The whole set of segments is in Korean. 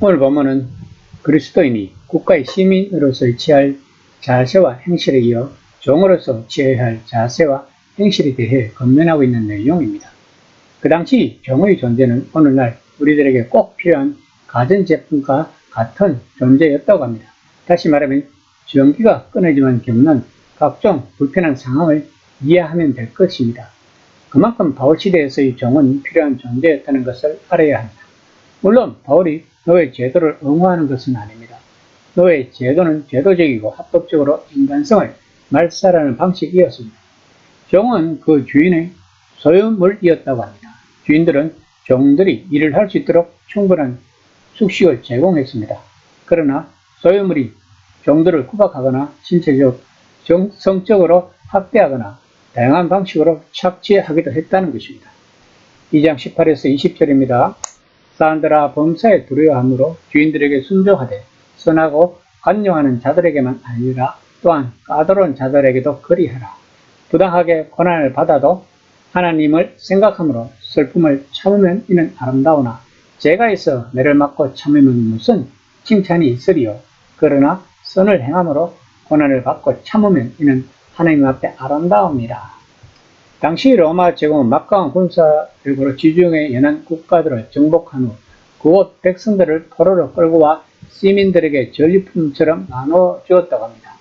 오늘 본문은 그리스도인이 국가의 시민으로서의 취할 자세와 행실에 이어 종으로서 취해야 할 자세와 행실에 대해 건면하고 있는 내용입니다. 그 당시 종의 존재는 오늘날 우리들에게 꼭 필요한 가전제품과 같은 존재였다고 합니다. 다시 말하면 전기가 끊어지만 겪는 각종 불편한 상황을 이해하면 될 것입니다. 그만큼 바울 시대에서의 종은 필요한 존재였다는 것을 알아야 합니다. 물론 바울이 노예 제도를 옹호하는 것은 아닙니다. 노예 제도는 제도적이고 합법적으로 인간성을 말살하는 방식이었습니다. 종은 그 주인의 소유물이었다고 합니다. 주인들은 종들이 일을 할 수 있도록 충분한 숙식을 제공했습니다. 그러나 소유물이 종들을 구박하거나 신체적, 정, 성적으로 학대하거나 다양한 방식으로 착취하기도 했다는 것입니다. 2장 18에서 20절입니다. 사람들아 범사에 두려워함으로 주인들에게 순종하되 선하고 관용하는 자들에게만 아니라 또한 까다로운 자들에게도 그리하라. 부당하게 고난을 받아도 하나님을 생각함으로 슬픔을 참으면 이는 아름다우나 죄가 있어 매를 맞고 참으면 무슨 칭찬이 있으리요. 그러나 선을 행함으로 고난을 받고 참으면 이는 하나님 앞에 아름다움이라. 당시 로마 제국은 막강한 군사력으로 지중해 연안 국가들을 정복한 후 그곳 백성들을 포로로 끌고 와 시민들에게 전리품처럼 나눠 주었다고 합니다.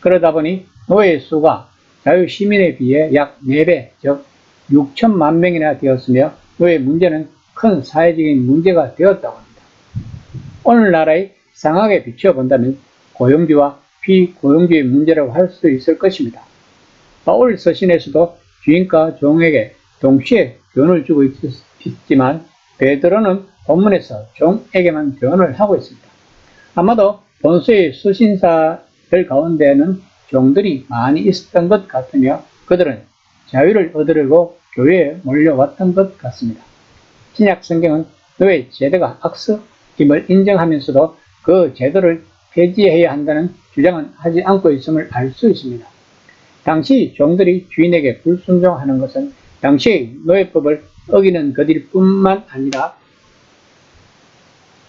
그러다 보니 노예 수가 자유 시민에 비해 약 4배, 즉 6천만 명이나 되었으며 노예 문제는 큰 사회적인 문제가 되었다고 합니다. 오늘날의 상황에 비추어 본다면 고용주와 비고용주의 문제라고 할 수 있을 것입니다. 바울 서신에서도 주인과 종에게 동시에 교훈을 주고 있지만 베드로는 본문에서 종에게만 교훈을 하고 있습니다. 아마도 본서의 수신사들 가운데는 종들이 많이 있었던 것 같으며 그들은 자유를 얻으려고 교회에 몰려왔던 것 같습니다. 신약 성경은 노예 제도가 악습임을 인정하면서도 그 제도를 폐지해야 한다는 주장은 하지 않고 있음을 알 수 있습니다. 당시 종들이 주인에게 불순종하는 것은 당시의 노예법을 어기는 것일 뿐만 아니라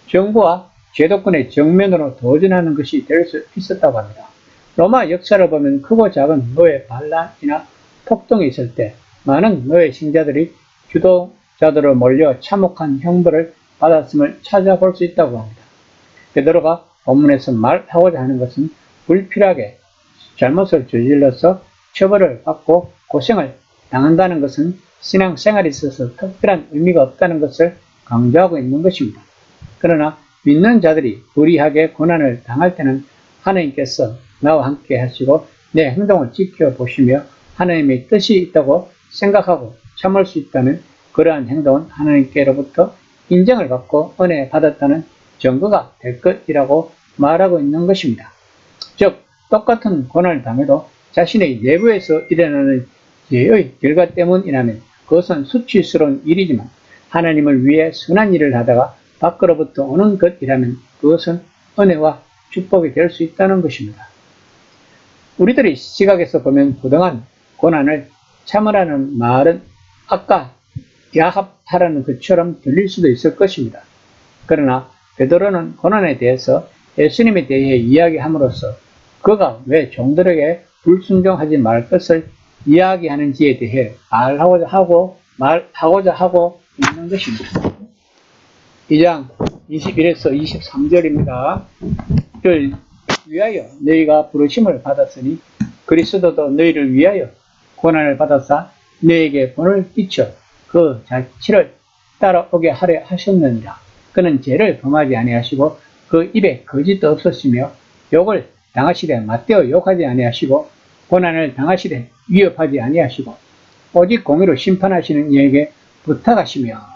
정부와 제도권의 정면으로 도전하는 것이 될 수 있었다고 합니다. 로마 역사를 보면 크고 작은 노예 반란이나 폭동이 있을 때 많은 노예 신자들이 주도자들을 몰려 참혹한 형벌을 받았음을 찾아볼 수 있다고 합니다. 베드로가 본문에서 말하고자 하는 것은 불필요하게 잘못을 저질러서 처벌을 받고 고생을 당한다는 것은 신앙생활에 있어서 특별한 의미가 없다는 것을 강조하고 있는 것입니다. 그러나 믿는 자들이 불의하게 고난을 당할 때는 하나님께서 나와 함께 하시고 내 행동을 지켜보시며 하나님의 뜻이 있다고 생각하고 참을 수 있다면 그러한 행동은 하나님께로부터 인정을 받고 은혜 받았다는 증거가 될 것이라고 말하고 있는 것입니다. 즉, 똑같은 고난을 당해도 자신의 내부에서 일어나는 죄의 결과 때문이라면 그것은 수치스러운 일이지만 하나님을 위해 선한 일을 하다가 밖으로부터 오는 것이라면 그것은 은혜와 축복이 될 수 있다는 것입니다. 우리들의 시각에서 보면 부당한 고난을 참으라는 말은 아까 야합하라는 것처럼 들릴 수도 있을 것입니다. 그러나 베드로는 고난에 대해서 예수님에 대해 이야기함으로써 그가 왜 종들에게 불순종하지 말 것을 이야기하는지에 대해 말하고자 하고 말하고자 하고 있는 것입니다. 2장 21에서 23절입니다. 를 위하여 너희가 부르심을 받았으니 그리스도도 너희를 위하여 고난을 받아서 너에게 본을 끼쳐 그 자치를 따라오게 하려 하셨느니라. 그는 죄를 범하지 아니하시고 그 입에 거짓도 없었으며 욕을 당하시되 맞대어 욕하지 아니하시고 고난을 당하시되 위협하지 아니하시고 오직 공의로 심판하시는 이에게 부탁하시며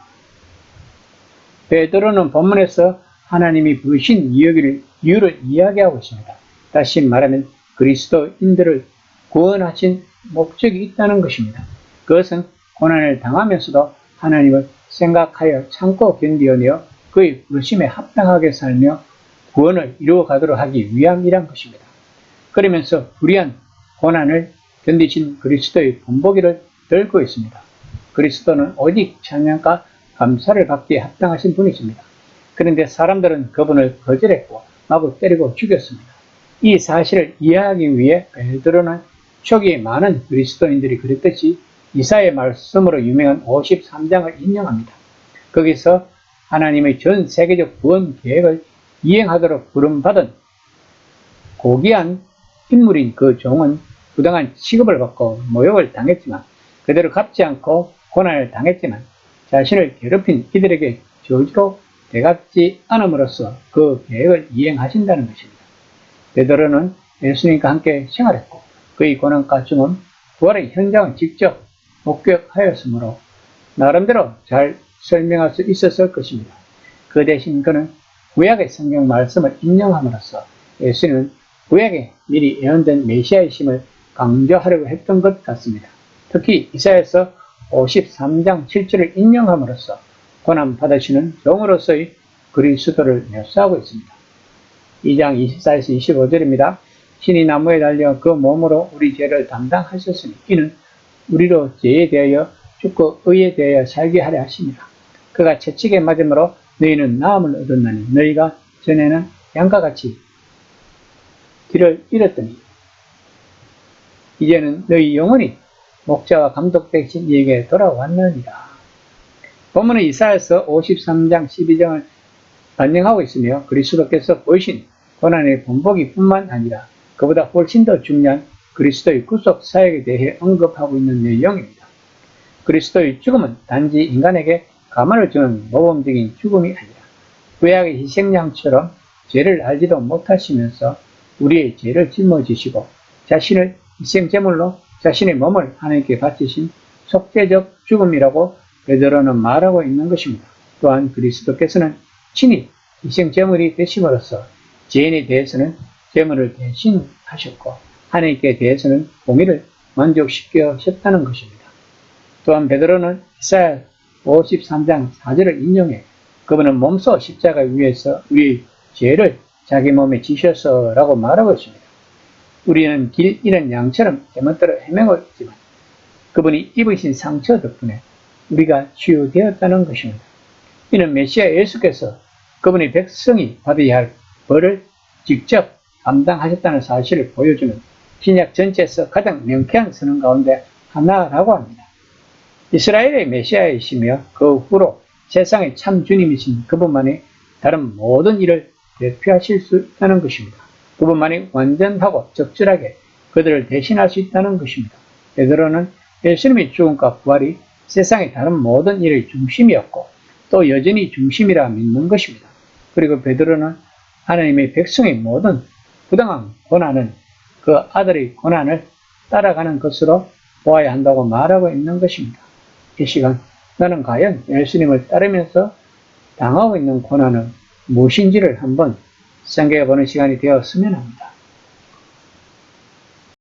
베드로는 본문에서 하나님이 부르신 이유를, 이유를 이야기하고 있습니다. 다시 말하면 그리스도인들을 구원하신 목적이 있다는 것입니다. 그것은 고난을 당하면서도 하나님을 생각하여 참고 견디어내어 그의 부르심에 합당하게 살며 구원을 이루어 가도록 하기 위함이란 것입니다. 그러면서 불의한 고난을 견디신 그리스도의 본보기를 들고 있습니다. 그리스도는 오직 찬양과 감사를 받기에 합당하신 분이십니다. 그런데 사람들은 그분을 거절했고 마구 때리고 죽였습니다. 이 사실을 이해하기 위해 베드로는 초기에 많은 그리스도인들이 그랬듯이 이사의 말씀으로 유명한 53장을 인용합니다. 거기서 하나님의 전 세계적 구원 계획을 이행하도록 부름받은 고귀한 인물인 그 종은 부당한 취급을 받고 모욕을 당했지만 그대로 갚지 않고 고난을 당했지만 자신을 괴롭힌 이들에게 저주로 대갚지 않음으로써 그 계획을 이행하신다는 것입니다. 베드로는 예수님과 함께 생활했고 그의 고난과 죽음, 부활의 현장을 직접 목격하였으므로 나름대로 잘 설명할 수 있었을 것입니다. 그 대신 그는 구약의 성경 말씀을 인용함으로써 예수님은 구약에 미리 예언된 메시아이심을 강조하려고 했던 것 같습니다. 특히 이사야서 53장 7절을 인용함으로써 고난 받으시는 종으로서의 그리스도를 묘사하고 있습니다. 2장 24에서 25절입니다. 신이 나무에 달려 그 몸으로 우리 죄를 담당하셨으니 이는 우리로 죄에 대하여 죽고 의에 대하여 살게 하려 하십니다. 그가 채찍에 맞음으로 너희는 나음을 얻었나니 너희가 전에는 양과 같이 길을 잃었더니 이제는 너희 영혼이 목자와 감독 대신 너에게 돌아왔느니라. 본문은 이사야서 53장 12장을 반영하고 있으며 그리스도께서 보이신 고난의 본보기 뿐만 아니라 그보다 훨씬 더 중요한 그리스도의 구속 사역에 대해 언급하고 있는 내용입니다. 그리스도의 죽음은 단지 인간에게 가만을 주는 모범적인 죽음이 아니라 구약의 희생양처럼 죄를 알지도 못하시면서 우리의 죄를 짊어지시고 자신을 희생제물로 자신의 몸을 하나님께 바치신 속죄적 죽음이라고 베드로는 말하고 있는 것입니다. 또한 그리스도께서는 친히 희생제물이 되심으로써 죄인에 대해서는 제물을 대신하셨고 하나님께 대해서는 공의를 만족시켜셨다는 것입니다. 또한 베드로는 이사야 53장 4절을 인용해 그분은 몸소 십자가 위에서 우리 죄를 자기 몸에 지셔서라고 말하고 있습니다. 우리는 길 잃은 양처럼 대멋대로 헤매고 있지만 그분이 입으신 상처 덕분에 우리가 치유되었다는 것입니다. 이는 메시아 예수께서 그분의 백성이 받아야 할 벌을 직접 감당하셨다는 사실을 보여주는 신약 전체에서 가장 명쾌한 선언 가운데 하나라고 합니다. 이스라엘의 메시아이시며 그 후로 세상의 참 주님이신 그분만이 다른 모든 일을 대표하실 수 있다는 것입니다. 그분만이 완전하고 적절하게 그들을 대신할 수 있다는 것입니다. 베드로는 예수님의 죽음과 부활이 세상의 다른 모든 일의 중심이었고 또 여전히 중심이라 믿는 것입니다. 그리고 베드로는 하나님의 백성의 모든 부당한 고난은 그 아들의 고난을 따라가는 것으로 보아야 한다고 말하고 있는 것입니다. 이 시간 나는 과연 예수님을 따르면서 당하고 있는 고난은 무엇인지를 한번 생각해 보는 시간이 되었으면 합니다.